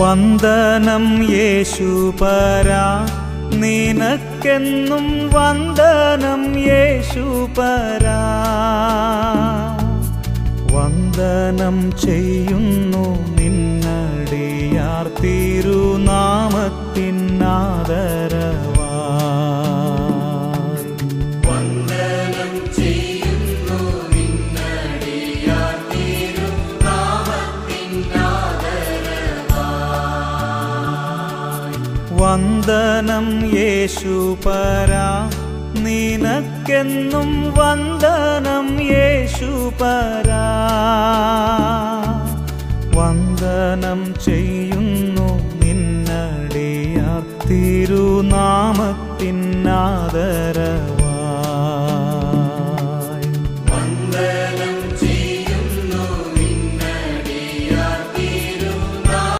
വന്ദനം യേശുപരാ നിനക്കെന്നും വന്ദനം യേശുപരാ വന്ദനം ചെയ്യുന്നു നിന്നടിയാർ തിരുനാമത്തിനാദരവാ വന്ദനം യേശു പരാ നിനക്കെന്നും വന്ദനം യേശു പരാ വന്ദനം ചെയ്യുന്നു നിന്നടിയാർ തിരുനാമത്തിനാദരവാ